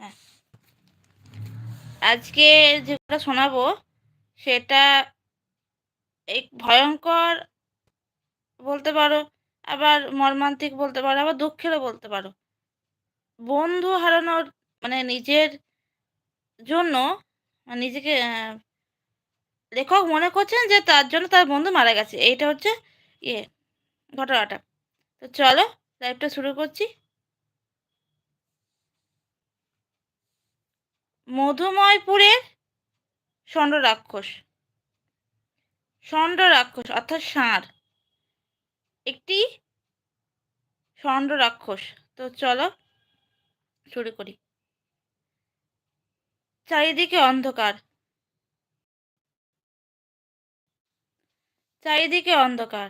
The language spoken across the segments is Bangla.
হ্যাঁ। আজকে যেটা শোনাবো, সেটা এক ভয়ঙ্কর বলতে পারো, আবার মর্মান্তিক বলতে পারো, আবার দুঃখেরও বলতে পারো। বন্ধু হারানোর মানে নিজের জন্য মানে নিজেকে লেখক মনে করছেন যে তার জন্য তার বন্ধু মারা গেছে। এইটা হচ্ছে ইয়ে ঘটনাটা। তো চলো লাইভটা শুরু করছি। মধুময়পুরের ষণ্ড রাক্ষস ষণ্ড রাক্ষস অর্থাৎ ষাঁড়। একটি ষণ্ড রাক্ষস তো চলো শুরু করি। চারিদিকে অন্ধকার। চারিদিকে অন্ধকার।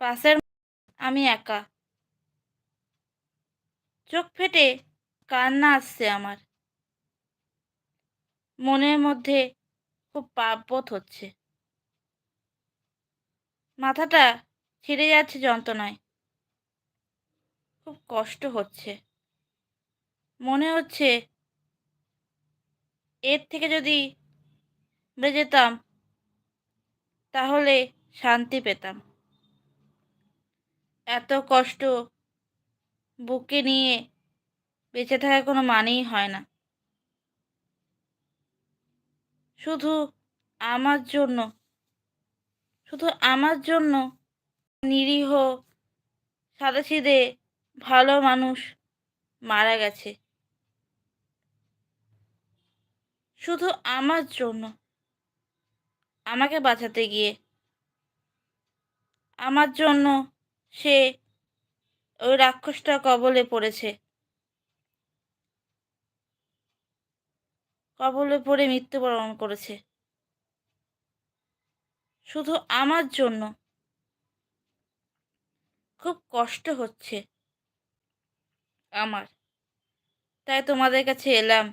পাশের আমি একা। চোখ ফেটে কান্না আসছে আমার। মনের মধ্যে খুব পাপবোধ হচ্ছে। মাথাটা ছিঁড়ে যাচ্ছে যন্ত্রণায়। খুব কষ্ট হচ্ছে। মনে হচ্ছে এর থেকে যদি বেঁচে যেতাম, তাহলে শান্তি পেতাম। এত কষ্ট বুকে নিয়ে বেঁচে থাকার কোনো মানেই হয় না। শুধু আমার জন্য, শুধু আমার জন্য নিরীহ সাদাসিদে ভালো মানুষ মারা গেছে। শুধু আমার জন্য, আমাকে বাঁচাতে গিয়ে। আমার জন্য সে ওই রাক্ষসটা কবলে পড়েছে। কবলে পড়ে মৃত্যুবরণ করেছে। শুধু আমার জন্য। খুব কষ্ট হচ্ছে আমার। তাই তোমাদের কাছে এলাম।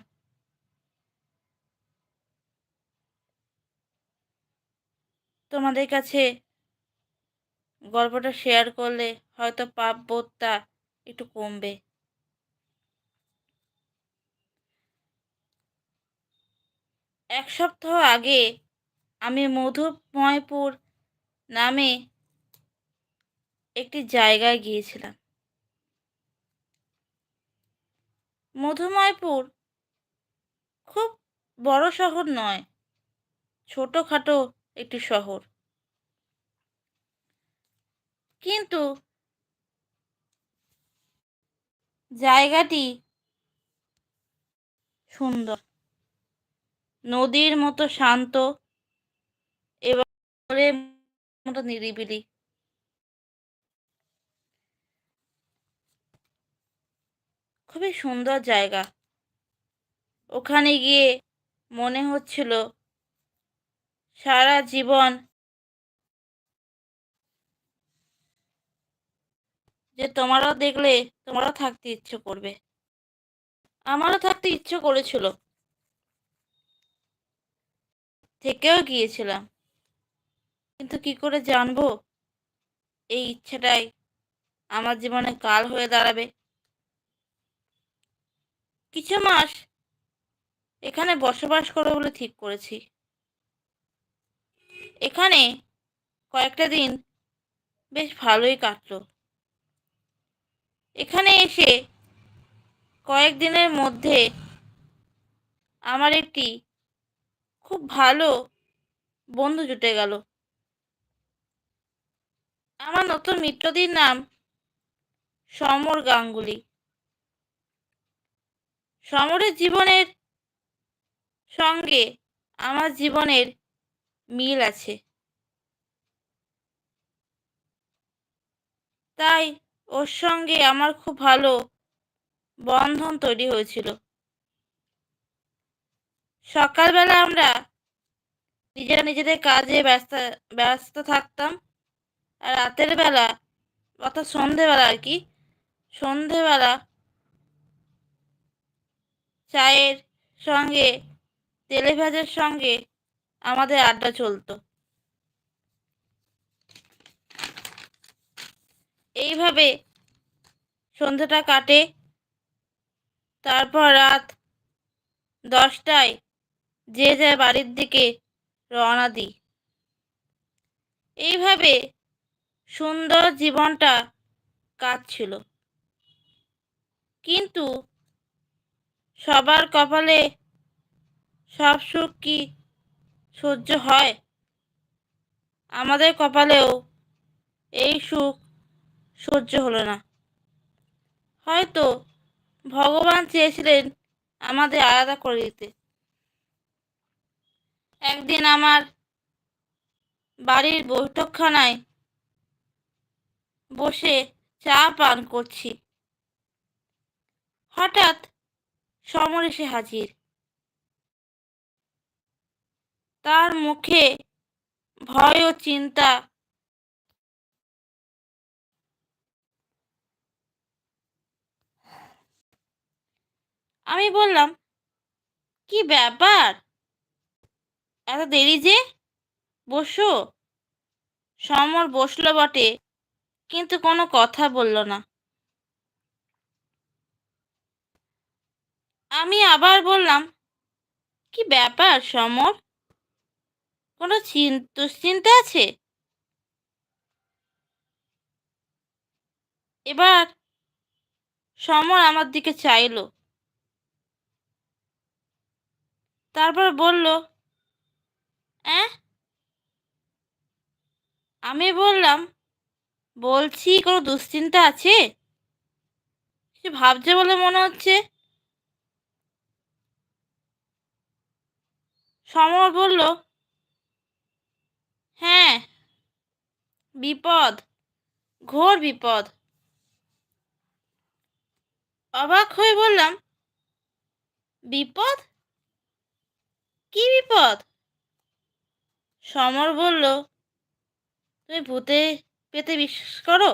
তোমাদের কাছে গল্পটা শেয়ার করলে হয়তো পাপ বোধটা একটু কমবে। এক সপ্তাহ আগে আমি মধুময়পুর নামে একটি জায়গায় গিয়েছিলাম। মধুময়পুর খুব বড় শহর নয়, ছোটোখাটো একটি শহর। কিন্তু জায়গাটি সুন্দর। নদীর মতো শান্ত এবং মতো নিরিবিলি। খুবই সুন্দর জায়গা। ওখানে গিয়ে মনে হচ্ছিল সারা জীবন যে তোমারও দেখলে তোমারও থাকতে ইচ্ছে করবে। আমারও থাকতে ইচ্ছে করেছিল। থেকেও গিয়েছিলাম। কিন্তু কি করে জানব? এই ইচ্ছেটাই আমার জীবনে কাল হয়ে দাঁড়াবে। কিছু মাস এখানে বসবাস করব বলে ঠিক করেছি। এখানে কয়েকটা দিন বেশ ভালোই কাটলো। এখানে এসে কয়েকদিনের মধ্যে আমার একটি খুব ভালো বন্ধু জুটে গেল। আমার নতুন মিত্রদের নাম সমর গাঙ্গুলি। সমরের জীবনের সঙ্গে আমার জীবনের মিল আছে। তাই ওর সঙ্গে আমার খুব ভালো বন্ধন তৈরি হয়েছিল। সকালবেলা আমরা নিজেরা নিজেদের কাজে ব্যস্ত ব্যস্ত থাকতাম। আর রাতের বেলা, অর্থাৎ সন্ধেবেলা আর কি, সন্ধেবেলা চায়ের সঙ্গে, তেলে ভাজার সঙ্গে আমাদের আড্ডা চলতো। এইভাবে সন্ধেটা কাটে। তারপর রাত দশটায় যে যায় বাড়ির দিকে রওনা দিই। এইভাবে সুন্দর জীবনটা কাটছিল। কিন্তু সবার কপালে সব সুখ কি সহ্য হয়? আমাদের কপালেও এই সুখ সহ্য হলো না। হয়তো ভগবান চেয়েছিলেন আমাদের আলাদা করে দিতে। একদিন আমার বাড়ির বৈঠকখানায় বসে চা পান করছি। হঠাৎ সমর এসে হাজির। তার মুখে ভয় ও চিন্তা। আমি বললাম, কি ব্যাপার? এত দেরি যে? বসো। সমর বসল বটে, কিন্তু কোনো কথা বলল না। আমি আবার বললাম, কি ব্যাপার সমর? কোনো দুশ্চিন্তা আছে? এবার সমর আমার দিকে চাইলো। তারপর বলল অ্যাঁ? আমি বললাম, বলছি কোনো দুশ্চিন্তা আছে? সে ভাবছে বলে মনে হচ্ছে। সমর বলল হ্যাঁ বিপদ, ঘোর বিপদ। অবাক হয়ে বললাম, বিপদ? কি বিপদ? সমর বলল, তুমি ভূতে, পেতে বিশ্বাস করো?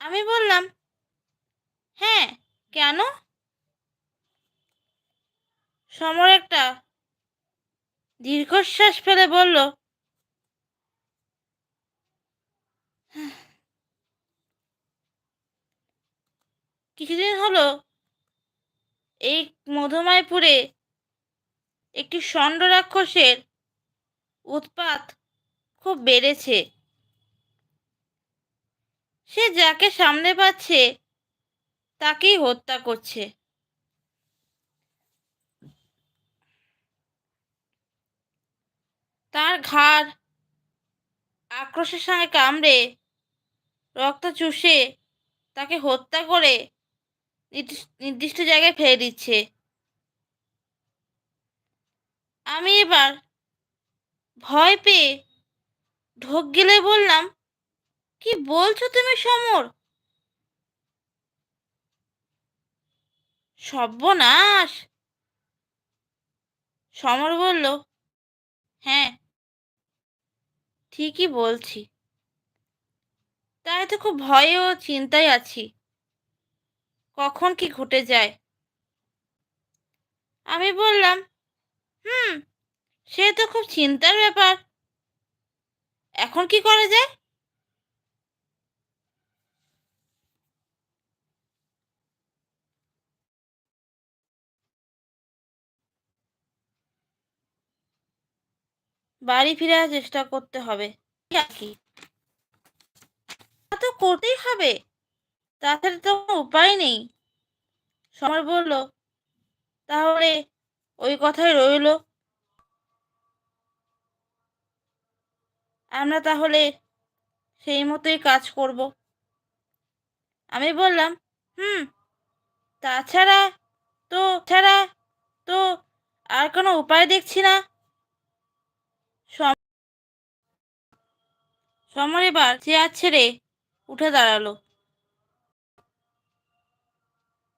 আমি বললাম হ্যাঁ কেন? সমর একটা দীর্ঘশ্বাস ফেলে বলল, কিছুদিন হলো এই মধুমায়পুরে একটি ষণ্ড রাক্ষসের উৎপাত খুব বেড়েছে। সে যাকে সামনে পাচ্ছে, তাকেই হত্যা করছে। তার ঘাড় আক্রোশের সঙ্গে কামড়ে রক্ত চুষে তাকে হত্যা করে নির্দিষ্ট জায়গায় ফেলে দিচ্ছে। আমি এবার ভয় পেয়ে ঢোক গেলে বললাম, কি বলছো তুমি সমর? সর্বনাশ। সমর বলল হ্যাঁ ঠিকই বলছি। তাই তো খুব ভয়ে ও চিন্তায় আছি। কখন কি ঘটে যায়? আমি বললাম হুম, সে তো খুব চিন্তার ব্যাপার। এখন কি করা যায়? বাড়ি ফিরে চেষ্টা করতে হবে। কি তো করতেই হবে। তাছাড়া তো উপায় নেই। সমর বলল, তাহলে ওই কথাই রইল। আমরা তাহলে সেই মতোই কাজ করব। আমি বললাম, হুম, তাছাড়া তো ছাড়া তো আর কোনো উপায় দেখছি না। সমর এবার চেয়ার ছেড়ে উঠে দাঁড়াল।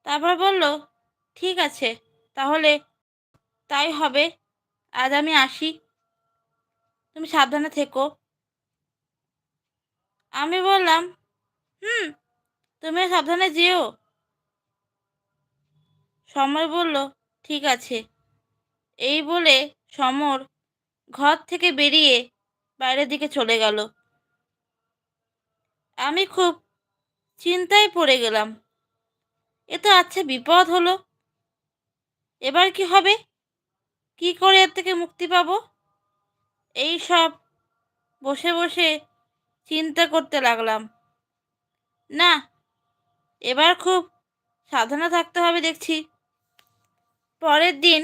তারপর বলল, ঠিক আছে, তাহলে তাই হবে। আজ আমি আসি। তুমি সাবধানে থেকো। আমি বললাম, হুম, তুমি সাবধানে যেও। সমর বলল, ঠিক আছে। এই বলে সমর ঘর থেকে বেরিয়ে বাইরের দিকে চলে গেল। আমি খুব চিন্তায় পড়ে গেলাম। এ তো আচ্ছা বিপদ হলো। এবার কি হবে? কি করে এর থেকে মুক্তি পাবো? এই সব বসে বসে চিন্তা করতে লাগলাম। না, এবার খুব সাধনা থাকতে হবে দেখছি। পরের দিন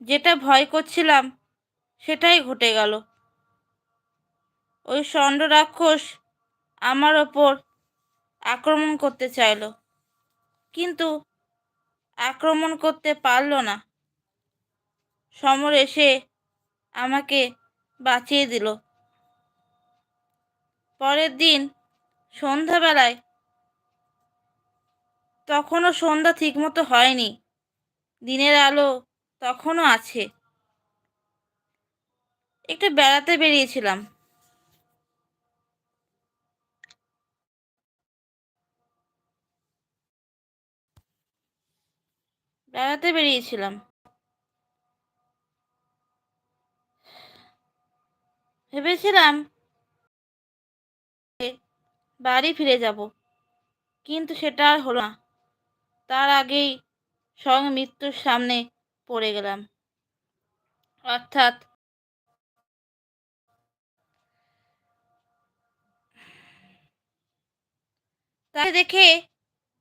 যেটা ভয় করছিলাম সেটাই ঘটে গেল। ওই ষণ্ড রাক্ষস আমার ওপর আক্রমণ করতে চাইল, কিন্তু আক্রমণ করতে পারল না। সমর এসে আমাকে বাঁচিয়ে দিল। পরের দিন সন্ধ্যাবেলায়, তখনও সন্ধ্যা ঠিকমতো হয়নি। দিনের আলো তখনও আছে। একটু বেড়াতে বেরিয়েছিলাম। বেড়াতে বেরিয়েছিলাম। ভেবেছিলাম বাড়ি ফিরে যাব, কিন্তু সেটা আর হলো না। তার আগেই স্বয়ং মৃত্যুর সামনে পড়ে গেলাম। অর্থাৎ তাই দেখে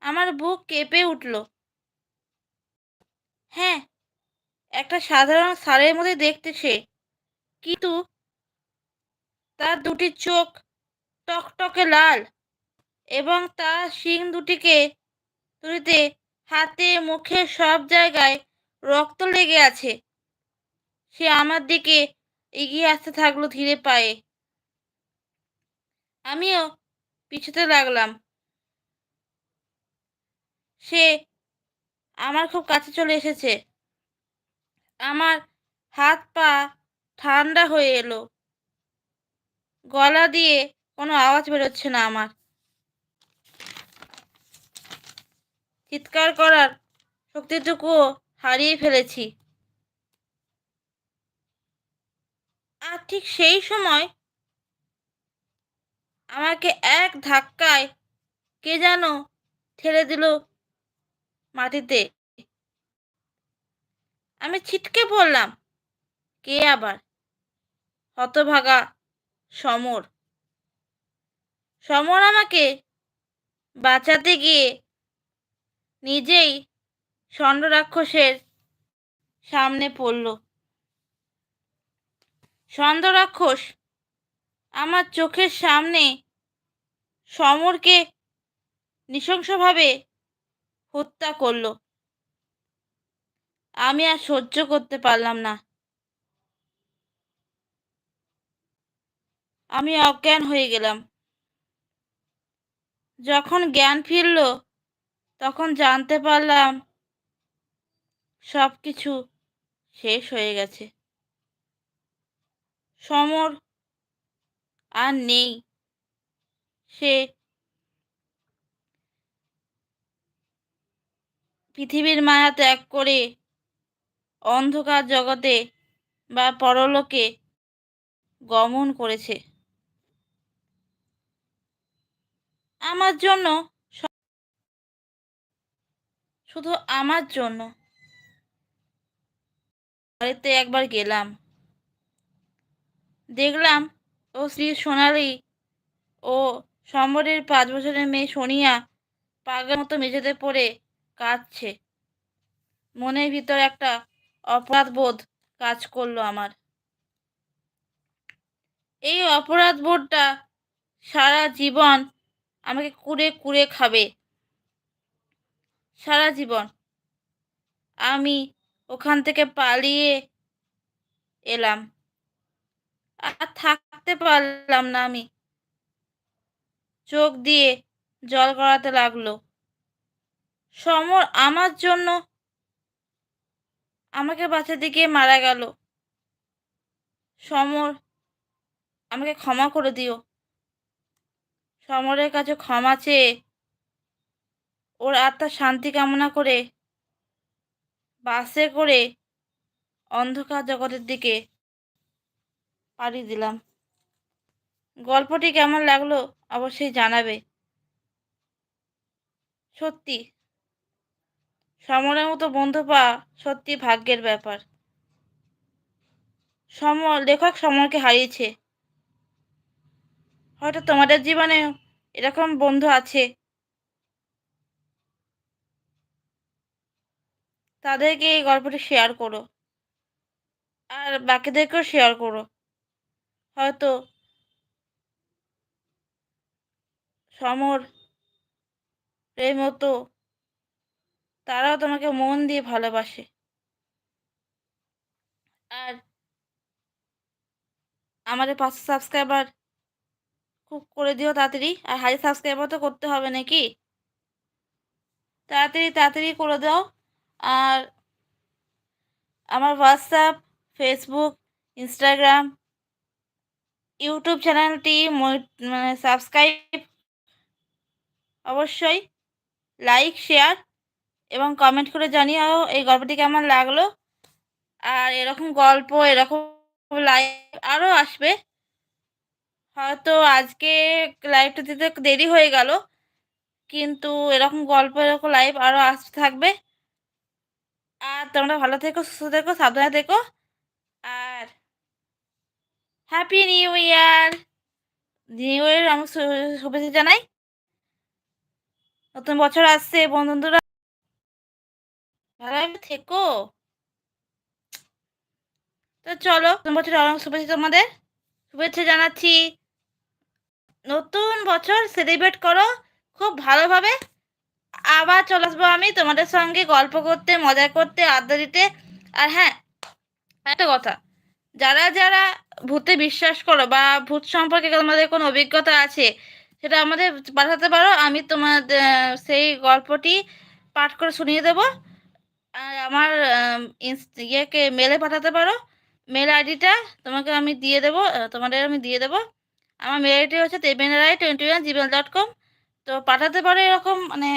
আমার বুক কেঁপে উঠল। হ্যাঁ একটা সাধারণ সারের মধ্যে দেখতে সে, কিন্তু তার দুটি চোখ টকটকে লাল এবং তার শিং দুটিকে দুটিতে হাতে মুখে সব জায়গায় রক্ত লেগে আছে। সে আমার দিকে এগিয়ে আসতে থাকল ধীরে পায়ে। আমিও পিছুতে লাগলাম। সে আমার খুব কাছে চলে এসেছে। আমার হাত পা ঠান্ডা হয়ে এলো। গলা দিয়ে কোনো আওয়াজ বেরোচ্ছে না আমার। চিৎকার করার শক্তিটুকুও হারিয়ে ফেলেছি। আর ঠিক সেই সময় আমাকে এক ধাক্কায় কে যেন ঠেলে দিল মাটিতে। আমি ছিটকে পড়লাম, কে আবার? হতভাগা সমর। সমর আমাকে বাঁচাতে গিয়ে নিজেই ষণ্ড রাক্ষসের সামনে পড়ল। ষণ্ড রাক্ষস আমার চোখের সামনে সমরকে নৃশংসভাবে হত্যা করল। আমি আর সহ্য করতে পারলাম না। আমি অজ্ঞান হয়ে গেলাম। যখন জ্ঞান ফিরল, তখন জানতে পারলাম সব কিছু শেষ হয়ে গেছে। সমর আর নেই। সে পৃথিবীর মায়া ত্যাগ করে অন্ধকার জগতে বা পরলোকে গমন করেছে। আমার জন্য শুধু আমার জন্য। বাড়িতে একবার গেলাম। দেখলাম ও শ্রী সোনালি ও সম্বরের পাঁচ বছরের মেয়ে সোনিয়া পাগের মতো মেঝেতে পড়ে কাঁদছে। মনের ভিতর একটা অপরাধ বোধ কাজ করল আমার। এই অপরাধ বোধটা সারা জীবন আমাকে কুড়ে কুড়ে খাবে। সারা জীবন। আমি ওখান থেকে পালিয়ে এলাম। আর থাকতে পারলাম না আমি। চোখ দিয়ে জল গড়াতে লাগল। সমর আমার জন্য আমাকে বাঁচাতে গিয়ে মারা গেল। সমর, আমাকে ক্ষমা করে দিও। সমরের কাছে ক্ষমা চেয়ে ওর আত্মার শান্তি কামনা করে বাসে করে অন্ধকার জগতের দিকে পাড়ি দিলাম। গল্পটি কেমন লাগল অবশ্যই জানাবে। সত্যি, সমরের মতো বন্ধু পাওয়া সত্যি ভাগ্যের ব্যাপার। সমর, লেখক সমরকে হারিয়েছে। হয়তো তোমাদের জীবনে এরকম বন্ধু আছে। তাদেরকে এই গল্পটি শেয়ার করো। আর বাকিদেরকেও শেয়ার করো। হয়তো সমর এই মতো তারাও তোমাকে মন দিয়ে ভালোবাসে। আর আমাদের পাঁচশো সাবস্ক্রাইবার খুব করে দিও তাড়াতাড়ি। আর হাই সাবস্ক্রাইবার তো করতে হবে নাকি? তাড়াতাড়ি তাড়াতাড়ি করে দাও। আর আমার হোয়াটসঅ্যাপ, ফেসবুক, ইনস্টাগ্রাম, ইউটিউব চ্যানেলটি মানে সাবস্ক্রাইব অবশ্যই লাইক, শেয়ার এবং কমেন্ট করে জানিও এই গল্পটি কেমন লাগল। আর এরকম গল্প, এরকম লাইভ আরও আসবে। হয়তো আজকে লাইভটা দিতে দেরি হয়ে গেল, কিন্তু এরকম গল্প, এরকম লাইভ আরও আসতে থাকবে। আর তোমরা ভালো থেকো, সুস্থ থেকো, সাবধানে থেকো। আর happy new year new year আমি শুভেচ্ছা জানাই। নতুন বছর আসছে, বন্ধুরা। ভালো থেকো। তো চলো, নতুন বছর অনেক শুভেচ্ছা তোমাদের। শুভেচ্ছা জানাচ্ছি। নতুন বছর সেলিব্রেট করো খুব ভালোভাবে। আবার চলে আসব আমি তোমাদের সঙ্গে গল্প করতে, মজা করতে, আড্ডা দিতে। আর হ্যাঁ একটা কথা, যারা যারা ভূতে বিশ্বাস করো বা ভূত সম্পর্কে তোমাদের কোনো অভিজ্ঞতা আছে, সেটা আমাদের পাঠাতে পারো। আমি তোমাদের, সেই গল্পটি পাঠ করে শুনিয়ে দেবো। আর আমার ইয়েকে মেলে পাঠাতে পারো। মেল আইডিটা তোমাকে আমি দিয়ে দেবো তোমাদের আমি দিয়ে দেবো। আমার মেল আইডি হচ্ছে Deben Roy twenty one Gmail dot com তো পাঠাতে পারে এরকম মানে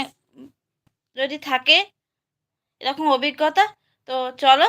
যদি থাকে, এরকম অভিজ্ঞতা। তো চলো